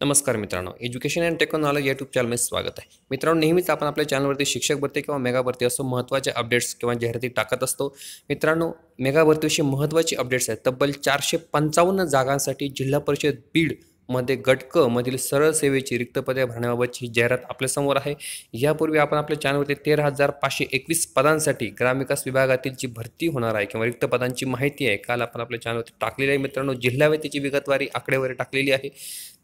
नमस्कार मित्रांनो education and technology YouTube चॅनलमध्ये स्वागत आहे. मित्रांनो नेहमीच आपण आपल्या चॅनलवरती शिक्षक भरती किंवा मेगा भरती असो महत्त्वाचे अपडेट्स किंवा जाहिराती टाकत असतो. मित्रांनो मेगा भरतीविषयी महत्त्वाची अपडेट्स आहेत. तब्बल चारशे पंचावन्न जागांसाठी जिल्हा परिषद बीडमध्ये गटक मधील सरळ सेवेची रिक्त पदे भरण्याबाबतची जाहिरात आपल्यासमोर आहे. यापूर्वी आपण आपल्या चॅनलवरती तेरा हजार पाचशे एकवीस पदांसाठी ग्रामविकास विभागातील जी भरती होणार आहे किंवा रिक्त पदांची माहिती आहे काल आपण आपल्या चॅनलवरती टाकलेली आहे. मित्रांनो जिल्हाव्यातीची विगतवारी आकडेवारी टाकलेली आहे.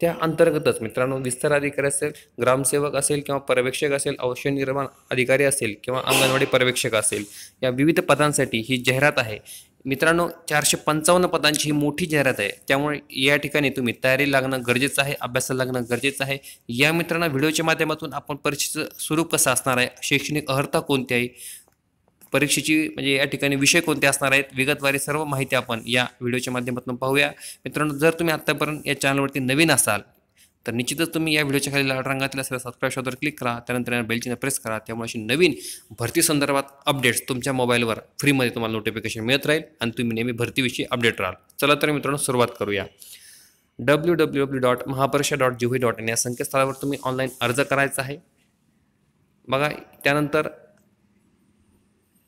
त्या अंतर्गतच. मित्रांनो विस्तार अधिकारी असेल ग्रामसेवक असेल किंवा पर्यवेक्षक असेल औषध निर्माण अधिकारी असेल किंवा अंगणवाडी पर्यवेक्षक असेल या विविध पदांसाठी ही जाहिरात आहे. मित्रांनो चारशे पंचावन्न पदांची ही मोठी जाहिरात आहे. त्यामुळे या ठिकाणी तुम्ही तयारी लागणं गरजेचं आहे अभ्यासाला लागणं गरजेचं आहे. या मित्रांनो व्हिडिओच्या माध्यमातून आपण परीक्षेचं स्वरूप कसं असणार आहे शैक्षणिक अर्हता कोणती आहे परीक्षेची म्हणजे या ठिकाणी विषय कोणते असणार आहेत विगतवारी सर्व माहिती आपण या व्हिडिओच्या माध्यमातून पाहूया. मित्रांनो जर तुम्ही आत्तापर्यंत या चॅनलवरती नवीन असाल तर निश्चितच तुम्ही या व्हिडिओच्या खाली लाल रंगातील असलेल्या सबस्क्राईब शोधवर क्लिक करा त्यानंतर या बेलचिन्ह प्रेस करा त्यामुळे अशी नवीन भरती संदर्भात अपडेट्स तुमच्या मोबाईलवर फ्रीमध्ये तुम्हाला नोटिफिकेशन मिळत राहील आणि तुम्ही नेहमी भरतीविषयी अपडेट राहाल. चला तर मित्रांनो सुरुवात करूया. W W W dot Mahaparishad dot G dot in या संकेतस्थळावर तुम्ही ऑनलाईन अर्ज करायचा आहे. बघा त्यानंतर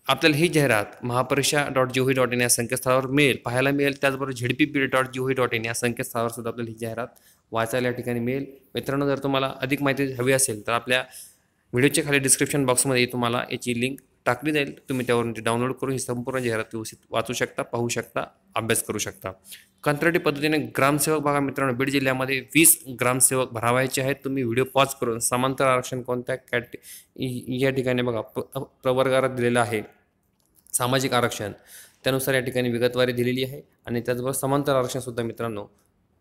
आपल्याला ही जाहिरात Mahapariksha dot G dot in या संकेतस्थळावर मिळेल. पाहायला मिळेल. त्याचबरोबर ZP P dot G dot in या संकेतस्थळावर सुद्धा आपल्याला ही जाहिरात वाचायला या ठिकाणी मिळेल. मित्रांनो जर तुम्हाला अधिक माहिती हवी असेल तर आपल्या व्हिडिओच्या खाली डिस्क्रिप्शन बॉक्समध्ये तुम्हाला याची लिंक टाकली जाईल. तुम्ही त्यावरून ती डाउनलोड करून ही संपूर्ण जाहिरात व्यवस्थित वाचू शकता पाहू शकता अभ्यास करू शकता. कंत्राटी पद्धतीने ग्रामसेवक बघा मित्रांनो बीड जिल्ह्यामध्ये वीस ग्रामसेवक भरावायचे आहेत. तुम्ही व्हिडिओ पॉज करून समांतर आरक्षण कोणत्या कॅट या ठिकाणी बघा प्र दिलेलं आहे. सामाजिक आरक्षण त्यानुसार या ठिकाणी विगतवारी दिलेली आहे. आणि त्याचबरोबर समांतर आरक्षणसुद्धा मित्रांनो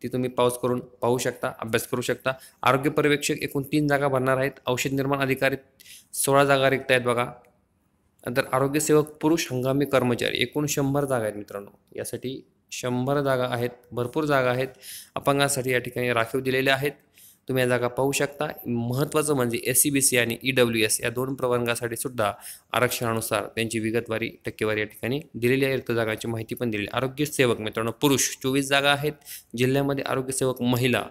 ती तुम्ही पाऊस करून पाहू शकता अभ्यास करू शकता. आरोग्य पर्यवेक्षक एकूण तीन जागा भरणार आहेत. औषध निर्माण अधिकारी सोळा जागा रिक्त आहेत बघा. नंतर आरोग्यसेवक पुरुष हंगामी कर्मचारी एकूण शंभर जागा आहेत मित्रांनो. यासाठी शंभर जागा आहेत भरपूर जागा आहेत. अपंगांसाठी या ठिकाणी राखीव दिलेल्या आहेत. तुम्ही या जागा पाहू शकता. महत्त्वाचं म्हणजे एस सी बी सी आणि ई डब्ल्यू एस या दोन प्रवर्गासाठी सुद्धा आरक्षणानुसार त्यांची विगतवारी टक्केवारी या ठिकाणी दिलेली आहे. तर जागांची माहिती पण दिलेली आरोग्यसेवक मित्रांनो पुरुष चोवीस जागा आहेत. जिल्ह्यामध्ये आरोग्यसेवक महिला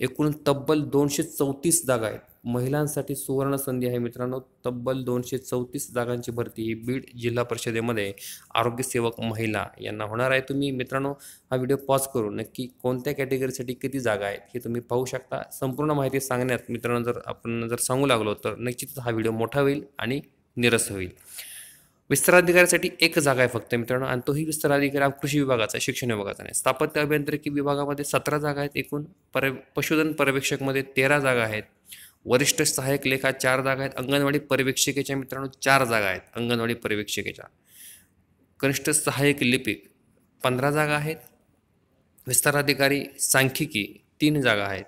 एकूण तब्बल दोनशे चौतीस जागा आहेत. महिलांसाठी सुवर्ण संधी आहे मित्रांनो. तब्बल दोनशे चौतीस जागांची भरती ही बीड जिल्हा परिषदेमध्ये आरोग्यसेवक महिला यांना होणार आहे. तुम्ही मित्रांनो हा व्हिडिओ पॉज करून नक्की कोणत्या कॅटेगरीसाठी किती जागा आहेत हे तुम्ही पाहू शकता. संपूर्ण माहिती सांगण्यात मित्रांनो जर आपण जर सांगू लागलो तर निश्चितच हा व्हिडिओ मोठा होईल आणि निरस होईल. विस्ताराधिकाऱ्यासाठी एक जागा आहे फक्त मित्रांनो आणि तोही विस्ताराधिकारी कृषी विभागाचा आहे, शिक्षण विभागाचा नाही. स्थापत्य अभियांत्रिकी विभागामध्ये सतरा जागा आहेत एकूण पर पशुधन पर्यवेक्षकमध्ये तेरा जागा आहेत. वरिष्ठ सहाय्यक लेखा चार जागा आहेत. अंगणवाडी पर्यवेक्षिकेच्या मित्रांनो चार जागा आहेत. अंगणवाडी पर्यवेक्षिकेच्या. कनिष्ठ सहाय्यक लिपिक पंधरा जागा आहेत. विस्ताराधिकारी सांख्यिकी तीन जागा आहेत.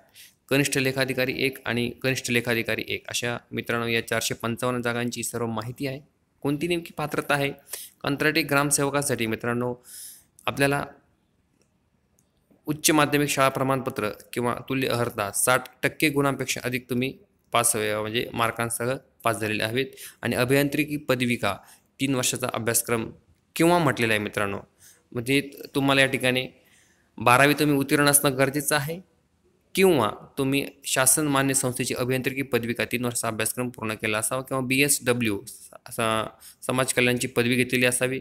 कनिष्ठ लेखाधिकारी एक आणि कनिष्ठ लेखाधिकारी एक. अशा मित्रांनो या चारशे पंचावन्न जागांची सर्व माहिती आहे. कोणती नेमकी पात्रता आहे? कंत्राटी ग्रामसेवकासाठी मित्रांनो आपल्याला उच्च माध्यमिक शाळा प्रमाणपत्र किंवा तुल्य अर्हता साठ टक्के गुणांपेक्षा अधिक तुम्ही पास म्हणजे मार्कांसह पास झालेले हवेत. आणि अभियांत्रिकी पदविका तीन वर्षाचा अभ्यासक्रम किंवा म्हटलेला आहे मित्रांनो. म्हणजे तुम्हाला या ठिकाणी बारावी तुम्ही उत्तीर्ण असणं गरजेचं आहे. किंवा तुम्ही शासन मान्य संस्थेची अभियांत्रिकी पदविका तीन वर्षाचा अभ्यासक्रम पूर्ण केला असावा किंवा बी एस डब्ल्यू समाज कल्याणची पदवी घेतलेली असावी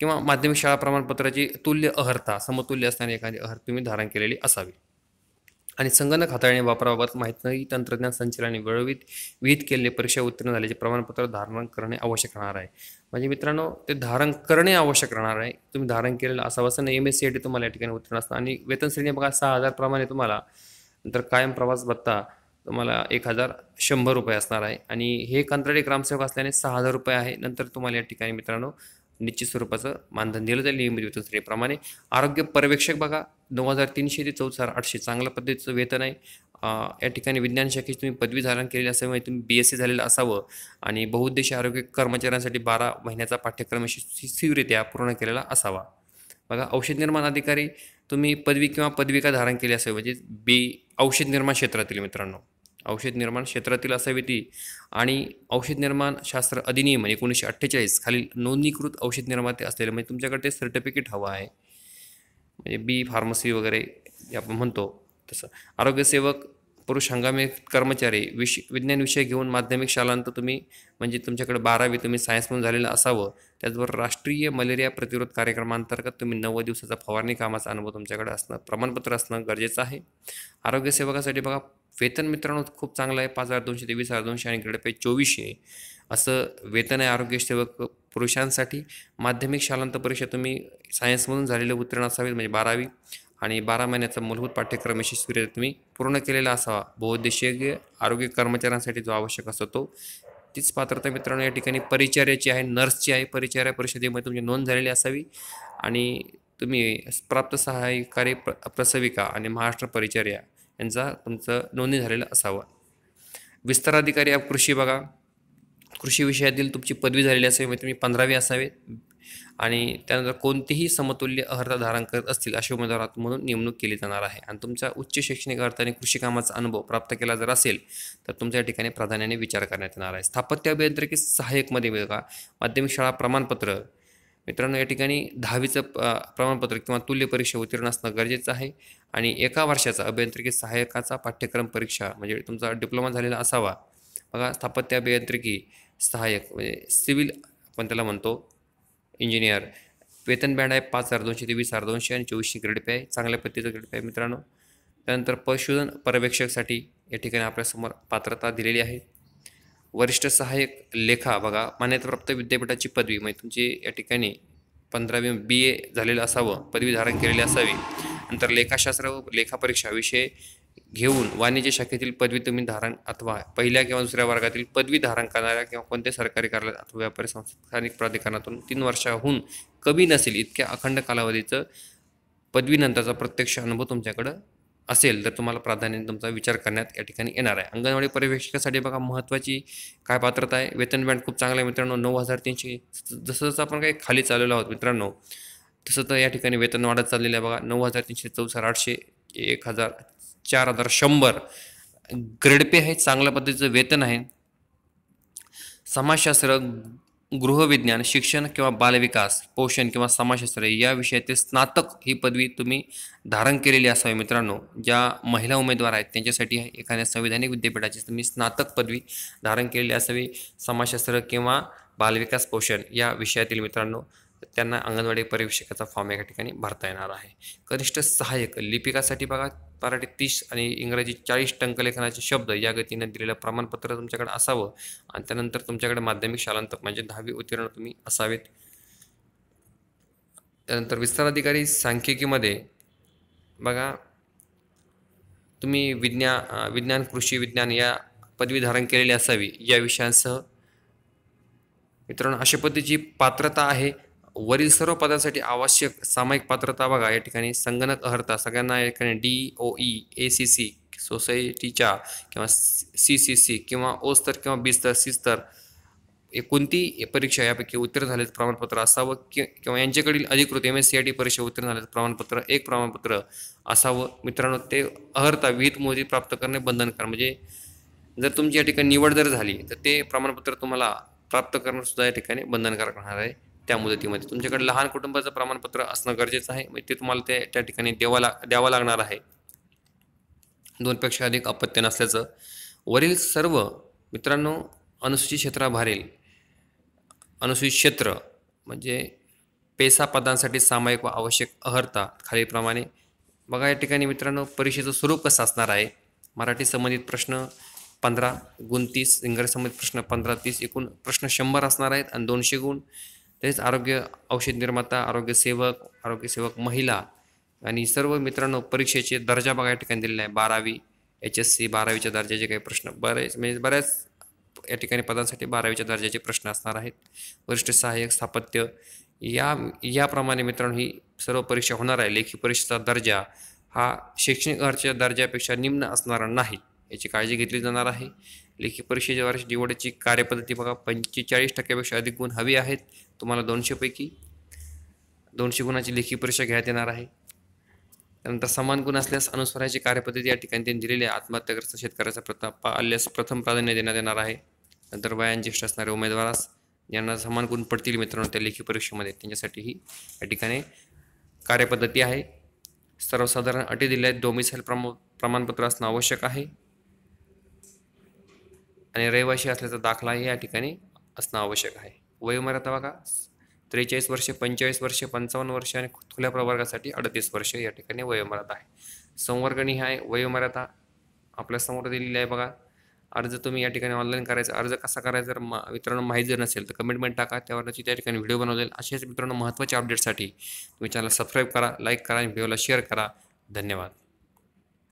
किंवा माध्यमिक शाळा प्रमाणपत्राची तुल्य अहर्ता समतुल्य असणारी एखादी अहर तुम्ही धारण केलेली असावी. आणि संगणक हाताळणी वापराबाबत माहिती तंत्रज्ञान संचालनाने वेळोवित विहित केलेले परीक्षा उत्तीर्ण झाल्याचे प्रमाणपत्र धारण करणे आवश्यक राहणार आहे. म्हणजे मित्रांनो ते धारण करणे आवश्यक राहणार आहे. तुम्ही धारण केलेलं असावं असं M S C I T तुम्हाला या ठिकाणी उत्तीर्ण असतं आणि वेतन श्रेणी बघा सहा हजार प्रमाणे तुम्हाला नंतर कायम प्रवास भत्ता तुम्हाला एक हजार शंभर रुपये असणार आहे. आणि हे कंत्राटी ग्रामसेवक असल्याने सहा हजार रुपये आहे. नंतर तुम्हाला या ठिकाणी मित्रांनो निश्चित स्वरूपाचं मानधन दिलं जाईल. नियमित वेतन श्रेणीप्रमाणे आरोग्य पर्यवेक्षक बघा नऊ हजार तीनशे ते चौदा हजार आठशे चांगल्या पद्धतीचं वेतन आहे. या ठिकाणी विज्ञान शाखेची तुम्ही पदवी धारण केलेली असल्यामुळे तुम्ही बी एस सी झालेलं असावं. आणि बहुउद्देशीय आरोग्य कर्मचाऱ्यांसाठी बारा महिन्याचा पाठ्यक्रम यशस्वीरित्या पूर्ण केलेला असावा. बघा औषध निर्माण अधिकारी तुम्ही पदवी किंवा पदविका धारण केली असावी म्हणजे बी औषध निर्माण क्षेत्रातील मित्रांनो. औषध निर्माण क्षेत्रातील असावी ती. आणि औषध निर्माण शास्त्र अधिनियम एकोणीसशे अठ्ठेचाळीस खालील नोंदणीकृत औषध निर्माते असलेले म्हणजे तुमच्याकडे ते सर्टिफिकेट हवं आहे. म्हणजे बी फार्मसी वगैरे जे आपण म्हणतो तसं. आरोग्यसेवक पुरुष हंगामी कर्मचारी विष विज्ञान विषय घेऊन माध्यमिक शालांत तुम्ही म्हणजे तुमच्याकडे बारावी तुम्ही सायन्समधून झालेलं असावं त्याचबरोबर राष्ट्रीय मलेरिया प्रतिरोध कार्यक्रमांतर्गत तुम्ही नव्वद दिवसाचा फवारणी कामाचा अनुभव तुमच्याकडे असणं प्रमाणपत्र असणं गरजेचं आहे. आरोग्य सेवकासाठी बघा वेतन मित्रांनो खूप चांगलं आहे पाच हजार दोनशे ते वीस हजार दोनशे आणि ग्रेड पे चोवीसशे. असं वेतन आहे आरोग्य सेवक पुरुषांसाठी. माध्यमिक शालांत परीक्षा तुम्ही सायन्समधून झालेले उत्तीर्ण असावेत म्हणजे बारावी. आणि बारा महिन्याचा मूलभूत पाठ्यक्रम यशस्वीरित्या तुम्ही पूर्ण केलेला असावा. बहुउद्देशीय आरोग्य कर्मचाऱ्यांसाठी जो आवश्यक असतो तो. तीच पात्रता मित्रांनो या ठिकाणी परिचर्याची आहे नर्सची आहे. परिचर्या परिषदेमध्ये तुमची नोंद झालेली असावी. आणि तुम्ही प्राप्त सहाय्यकारी प्र प्रसविका आणि महाराष्ट्र परिचर्या यांचा तुमचं नोंदणी झालेलं असावं. विस्ताराधिकारी ॲप कृषी बघा. कृषी विषयातील तुमची पदवी झालेली असावी म्हणजे तुम्ही पंधरावी असावे आणि त्यानंतर कोणतेही समतुल्य अर्हता धारण करत असतील अशा उमेदवारात म्हणून नेमणूक केली जाणार आहे. आणि तुमचा उच्च शैक्षणिक अर्थ आणि कृषी कामाचा अनुभव प्राप्त केला जर असेल तर तुमच्या ठिकाणी प्राधान्याने विचार करण्यात येणार आहे. स्थापत्य अभियांत्रिकी सहाय्यकमध्ये बघा. माध्यमिक शाळा प्रमाणपत्र. मित्रांनो या ठिकाणी दहावीचं प्रमाणपत्र किंवा तुल्य परीक्षा उत्तीर्ण असणं गरजेचं आहे. आणि एका वर्षाचा अभियांत्रिकी सहाय्यकाचा पाठ्यक्रम परीक्षा म्हणजे तुमचा डिप्लोमा झालेला असावा. बघा स्थापत्य अभियांत्रिकी सहाय्यक म्हणजे सिव्हिल आपण त्याला म्हणतो. इंजिनियर. वेतन बँड आहे पाच हजार दोनशे ते वीस हजार दोनशे आणि चोवीसशे ग्रेड पे आहे. चांगल्या पद्धतीचं ग्रेड पे आहे मित्रांनो. त्यानंतर पशुधन पर्यवेक्षकसाठी या ठिकाणी आपल्यासमोर पात्रता दिलेली आहे. वरिष्ठ सहाय्यक लेखा बघा. मान्यताप्राप्त विद्यापीठाची पदवी. म्हणजे तुमची या ठिकाणी पंधरावी बी ए झालेलं असावं. पदवी धारण केलेली असावी. नंतर लेखाशास्त्र व लेखापरीक्षा विषय घेऊन वाणिज्य शाखेतील पदवी तुम्ही धारण अथवा पहिल्या किंवा दुसऱ्या वर्गातील पदवी धारण करणाऱ्या किंवा कोणत्या सरकारी कार्यालयात अथवा व्यापारी संस्थानिक प्राधिकरणातून तीन वर्षाहून कमी नसेल इतक्या अखंड कालावधीचं पदवीनंतरचा प्रत्यक्ष अनुभव तुमच्याकडं असेल तर तुम्हाला प्राधान्य तुमचा विचार करण्यात या ठिकाणी येणार आहे. अंगणवाडी पर्यवेक्षकासाठी बघा महत्त्वाची काय पात्रता आहे. वेतन बँड खूप चांगलं आहे मित्रांनो. नऊ हजार तीनशे जसं जसं आपण काही खाली चाललेलो आहोत मित्रांनो तसं तर या ठिकाणी वेतन वाढत चाललेलं आहे बघा. नऊ हजार तीनशे चौसष्ट आठशे एक हजार चार हजार शंभर. ग्रेड पे आहे चांगल्या पद्धतीचं वेतन आहे. समाजशास्त्र गृहविज्ञान शिक्षण किंवा बालविकास पोषण किंवा समाजशास्त्र या विषयातील स्नातक ही पदवी तुम्ही धारण केलेली असावी मित्रांनो. ज्या महिला उमेदवार आहेत त्यांच्यासाठी एखाद्या संविधानिक विद्यापीठाची तुम्ही स्नातक पदवी धारण केलेली असावी. समाजशास्त्र किंवा बालविकास पोषण या विषयातील मित्रांनो त्यांना अंगणवाडी पर्यवेक्षकाचा फॉर्म एका ठिकाणी भरता येणार आहे. कनिष्ठ सहाय्यक लिपिकासाठी बघा मराठी तीस आणि इंग्रजी चाळीस टंकलेखनाचे शब्द या गतीने दिलेलं प्रमाणपत्र तुमच्याकडे असावं आणि त्यानंतर तुमच्याकडे माध्यमिक शालांत म्हणजे दहावी उत्तीर्ण तुम्ही असावेत. त्यानंतर विस्तार अधिकारी सांख्यिकीमध्ये बघा तुम्ही विज्ञा विज्ञान कृषी विज्ञान या पदवी धारण केलेली असावी या विषयांसह. मित्रांनो अशा पद्धतीची पात्रता आहे. वरील सर्व पदासाठी आवश्यक सामायिक पात्रता बघा. या ठिकाणी संगणक अर्हता. सगळ्यांना या ठिकाणी D O E A C C सोसायटीच्या किंवा सी सी सी किंवा ओ स्तर किंवा बी स्तर सी स्तर कोणती परीक्षा यापैकी उत्तीर्ण झालेलं प्रमाणपत्र असावं कि किंवा यांच्याकडील अधिकृत M S C I T परीक्षा उत्तीर्ण झालेलं प्रमाणपत्र एक प्रमाणपत्र असावं. मित्रांनो ते अर्हता विहित मोदी प्राप्त करणे बंधनकार म्हणजे जर तुमची या ठिकाणी निवड जर झाली तर ते प्रमाणपत्र तुम्हाला प्राप्त करणं सुद्धा या ठिकाणी बंधनकारक राहणार आहे. त्या मुदतीमध्ये. तुमच्याकडे लहान कुटुंबाचं प्रमाणपत्र असणं गरजेचं आहे. म्हणजे ते तुम्हाला ते त्या ठिकाणी द्यावं द्यावं लागणार आहे. दोनपेक्षा अधिक अपत्य नसल्याचं. वरील सर्व मित्रांनो अनुसूचित क्षेत्राबाहेरील अनुसूचित क्षेत्र म्हणजे पेसा पदांसाठी सामायिक व आवश्यक अर्हता खालीलप्रमाणे. बघा या ठिकाणी मित्रांनो परीक्षेचं स्वरूप कसं असणार आहे? मराठी संबंधित प्रश्न पंधरा गुण तीस इंग्रजी संबंधित प्रश्न पंधरा तीस एकूण प्रश्न शंभर असणार आहेत आणि दोनशे गुण तसेच आरोग्य औषध निर्माता आरोग्यसेवक आरोग्यसेवक महिला आणि सर्व मित्रांनो परीक्षेचे दर्जा बघा या ठिकाणी दिलेला आहे. बारावी एच एस सी बारावीच्या दर्जाचे काही प्रश्न. बरेच म्हणजे बऱ्याच या ठिकाणी पदांसाठी बारावीच्या दर्जाचे प्रश्न असणार आहेत. वरिष्ठ सहाय्यक स्थापत्य या याप्रमाणे मित्रांनो ही सर्व परीक्षा होणार आहे. लेखी परीक्षेचा दर्जा हा शैक्षणिक अर्जाच्या दर्जापेक्षा निम्न असणारा नाही. याची काळजी घेतली जाणार आहे. लेखी परीक्षेच्या वर्ष निवडीची कार्यपद्धती बघा पंचेचाळीस टक्क्यापेक्षा अधिक गुण हवी आहेत. तुम्हाला दोनशेपैकी दोनशे गुणाची लेखी परीक्षा घेण्यात येणार आहे. त्यानंतर समान गुण असल्यास अनुस्वाराची कार्यपद्धती या ठिकाणी त्यांनी दिलेली आहे. आत्महत्याग्रस्त शेतकऱ्याचा प्रथम आल्यास प्रथम प्राधान्य देण्यात येणार आहे. नंतर वयांज्येष्ठ ज्येष्ठ उमेदवारास यांना समान गुण पडतील मित्रांनो त्या लेखी परीक्षेमध्ये. त्यांच्यासाठीही या ठिकाणी कार्यपद्धती आहे. सर्वसाधारण अटी दिल्या आहेत. डोमिसाईल प्रम प्रमाणपत्र असणं आवश्यक आहे. आणि रहिवाशी असल्याचा दाखलाही या ठिकाणी असणं आवश्यक आहे. वयोमर्यादा बघा त्रेचाळीस वर्षे पंचेचाळीस वर्षे पंचावन्न वर्षे आणि खुल्या प्रवर्गासाठी अडतीस वर्ष या ठिकाणी वयोमर्यादा आहे. संवर्गणी आहे वयोमर्यादा आपल्यासमोर दिलेली आहे बघा. अर्ज तुम्ही या ठिकाणी ऑनलाईन करायचा अर्ज कसा करायचा जर मा मित्रांनो माहीत जर नसेल तर कमेंटमेंट टाका त्यावरची त्या ठिकाणी व्हिडिओ बनवलेल असेच मित्रांनो महत्त्वाच्या अपडेटसाठी तुम्ही चॅनल सबस्क्राईब करा लाईक करा आणि व्हिडिओला शेअर करा. धन्यवाद.